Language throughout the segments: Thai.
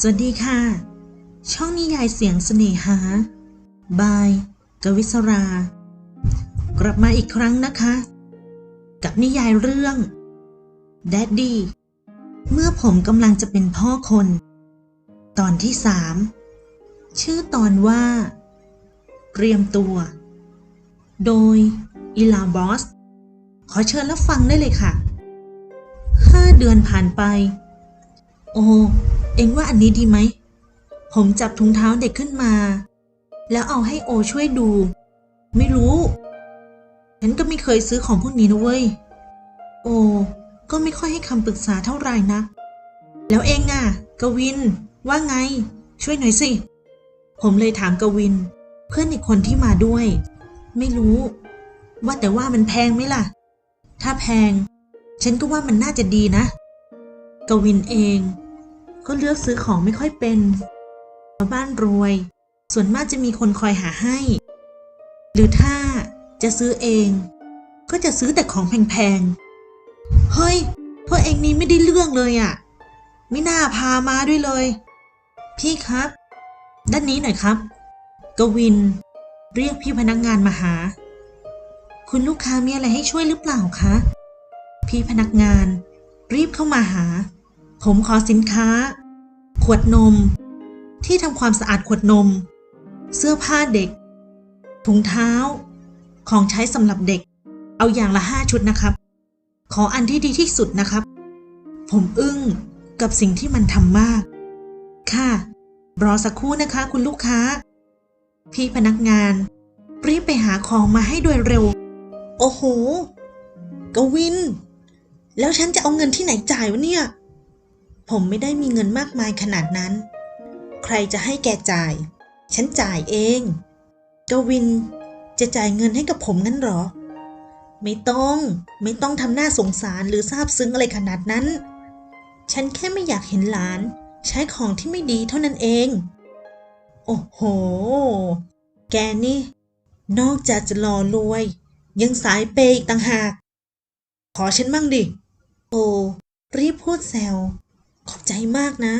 สวัสดีค่ะ ช่องนิยายเสียงเสน่หา บาย กวิศรา กลับมาอีกครั้งนะคะ กับนิยายเรื่อง Daddy เมื่อผมกำลังจะเป็นพ่อคน ตอนที่สามชื่อตอนว่า เตรียมตัว โดยอิลาบอส ขอเชิญรับฟังได้เลยค่ะห้าเดือนผ่านไป โอ เองว่าอันนี้ดีไหม ผมจับถุงเท้าเด็กขึ้นมา แล้วเอาให้โอช่วยดู ไม่รู้ ฉันก็ไม่เคยซื้อของพวกนี้นะเว้ย โอ ก็ไม่ค่อยให้คำปรึกษาเท่าไหร่นะ แล้วเองอะกวิน ว่าไง ช่วยหน่อยสิ ผมเลยถามกวิน เพื่อนอีกคนที่มาด้วย ไม่รู้ ว่าแต่ว่ามันแพงไหมล่ะ ถ้าแพง ฉันก็ว่ามันน่าจะดีนะ กวินเอง ก็เลือกซื้อของไม่ค่อยเป็นเพราะบ้านรวย ส่วนมากจะมีคนคอยหาให้ หรือถ้าจะซื้อเอง ก็จะซื้อแต่ของแพงๆ เฮ้ยพวกเองนี้ไม่ได้เรื่องเลยอะ่ะ ไม่น่าพามาด้วยเลย พี่ครับ ด้านนี้หน่อยครับ กวิน เรียกพี่พนักงานมาหา คุณลูกค้ามีอะไรให้ช่วยหรือเปล่าคะ พี่พนักงาน รีบเข้ามาหา ผมขอสินค้า ขวดนม ที่ทำความสะอาดขวดนม เสื้อผ้าเด็ก ถุงเท้า ของใช้สำหรับเด็ก เอาอย่างละห้าชุดนะครับ ขออันที่ดีที่สุดนะครับ ผมอึ้งกับสิ่งที่มันทำมาก ค่ะ รอสักครู่นะคะคุณลูกค้า พี่พนักงาน รีบไปหาของมาให้โดยเร็ว โอ้โห กวิน แล้วฉันจะเอาเงินที่ไหนจ่ายวะเนี่ย ผมไม่ได้มีเงินมากมายขนาดนั้น ใครจะให้แกจ่าย ฉันจ่ายเอง กวินจะจ่ายเงินให้กับผมงั้นหรอ ไม่ต้อง ไม่ต้องทำหน้าสงสารหรือซาบซึ้งอะไรขนาดนั้น ฉันแค่ไม่อยากเห็นหลาน ใช้ของที่ไม่ดีเท่านั้นเอง โอ้โห แกนี่ นอกจากจะหล่อรวย ยังสายเปย์อีกต่างหาก ขอฉันบ้างดิ โอ้รีบพูดแซว ขอบใจมากนะ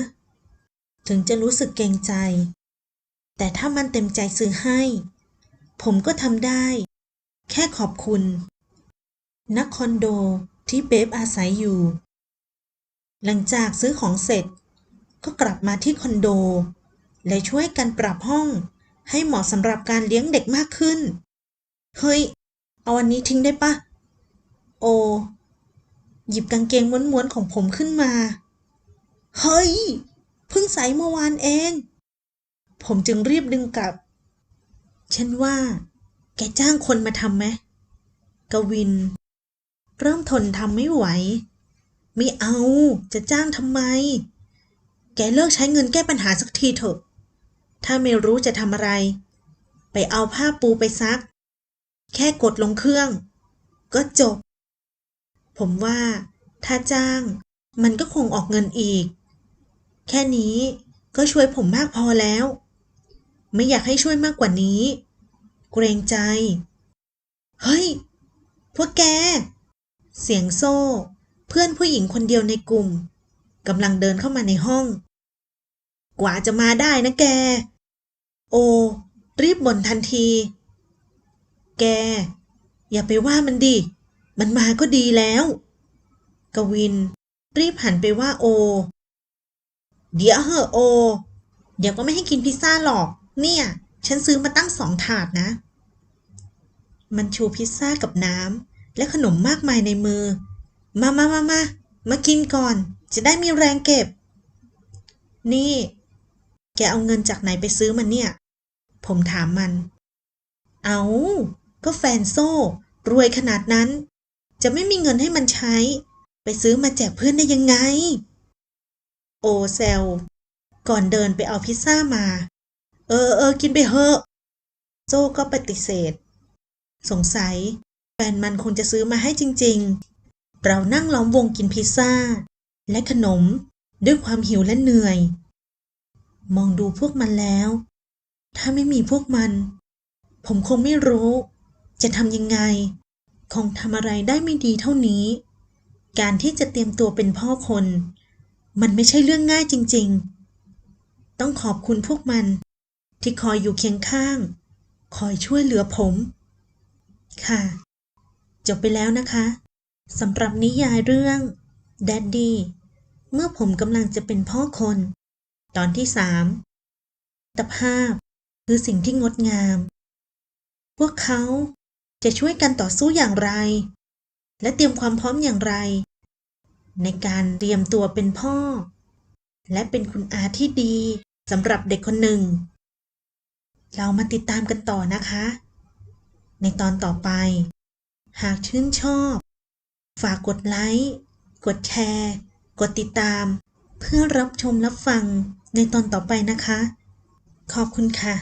ถึงจะรู้สึกเกรงใจ แต่ถ้ามันเต็มใจซื้อให้ ผมก็ทำได้ แค่ขอบคุณนักคอนโดที่เบฟอาศัยอยู่ หลังจากซื้อของเสร็จ ก็กลับมาที่คอนโด และช่วยกันปรับห้องให้เหมาะสำหรับการเลี้ยงเด็กมากขึ้น เฮ้ย เอาอันนี้ทิ้งได้ปะ โอ หยิบกางเกงม้วนๆของผมขึ้นมา เฮ้ย เพิ่งใส่เมื่อวานเอง ผมจึงรีบดึงกลับ ฉันว่า แกจ้างคนมาทำไหมกวิน เริ่มทนทำไม่ไหว ไม่เอาจะจ้างทำไม แกเลิกใช้เงินแก้ปัญหาสักทีเถอะ ถ้าไม่รู้จะทำอะไร ไปเอาผ้าปูไปซัก แค่กดลงเครื่อง ก็จบ ผมว่าถ้าจ้างมันก็คงออกเงินอีก แค่นี้ก็ช่วยผมมากพอแล้ว ไม่อยากให้ช่วยมากกว่านี้ เกรงใจ เฮ้ย พวกแก เสียงโซ่ เพื่อนผู้หญิงคนเดียวในกลุ่มกำลังเดินเข้ามาในห้อง กว่าจะมาได้นะแก โอ รีบบ่นทันที แก อย่าไปว่ามันดิ มันมาก็ดีแล้ว กวิน รีบหันไปว่าโอ เดี๋ยวเหอะโอ เดี๋ยวก็ไม่ให้กินพิซซ่าหรอก เนี่ย ฉันซื้อมาตั้งสองถาดนะ มันชูพิซซ่ากับน้ำและขนมมากมายในมือ มามามามามากินก่อน จะได้มีแรงเก็บ นี่ แกเอาเงินจากไหนไปซื้อมันเนี่ย ผมถามมัน เอาก็แฟนโซ่ รวยขนาดนั้น จะไม่มีเงินให้มันใช้ ไปซื้อมาแจกเพื่อนได้ยังไง โอเซล ก่อนเดินไปเอาพิซซ่ามา เออเออกินไปเถอะโซก็ปฏิเสธ สงสัย แฟนมันคงจะซื้อมาให้จริง ๆ เรานั่งล้อมวงกินพิซซ่า และขนมด้วยความหิวและเหนื่อย มองดูพวกมันแล้ว ถ้าไม่มีพวกมัน ผมคงไม่รู้ จะทำยังไง คงทำอะไรได้ไม่ดีเท่านี้ การที่จะเตรียมตัวเป็นพ่อคน มันไม่ใช่เรื่องง่ายจริง ๆ ต้องขอบคุณพวกมัน ที่คอยอยู่เคียงข้าง คอยช่วยเหลือผม ค่ะ จบไปแล้วนะคะสำหรับนิยายเรื่อง Daddy เมื่อผมกำลังจะเป็นพ่อคน ตอนที่สามตภาพคือสิ่งที่งดงาม พวกเขาจะช่วยกันต่อสู้อย่างไร และเตรียมความพร้อมอย่างไร ในการเตรียมตัวเป็นพ่อ และเป็นคุณอาที่ดีสำหรับเด็กคนหนึ่ง เรามาติดตามกันต่อนะคะ ในตอนต่อไป หากชื่นชอบ ฝากกดไลค์กดแชร์ กดติดตาม เพื่อรับชมรับฟังในตอนต่อไปนะคะ ขอบคุณค่ะ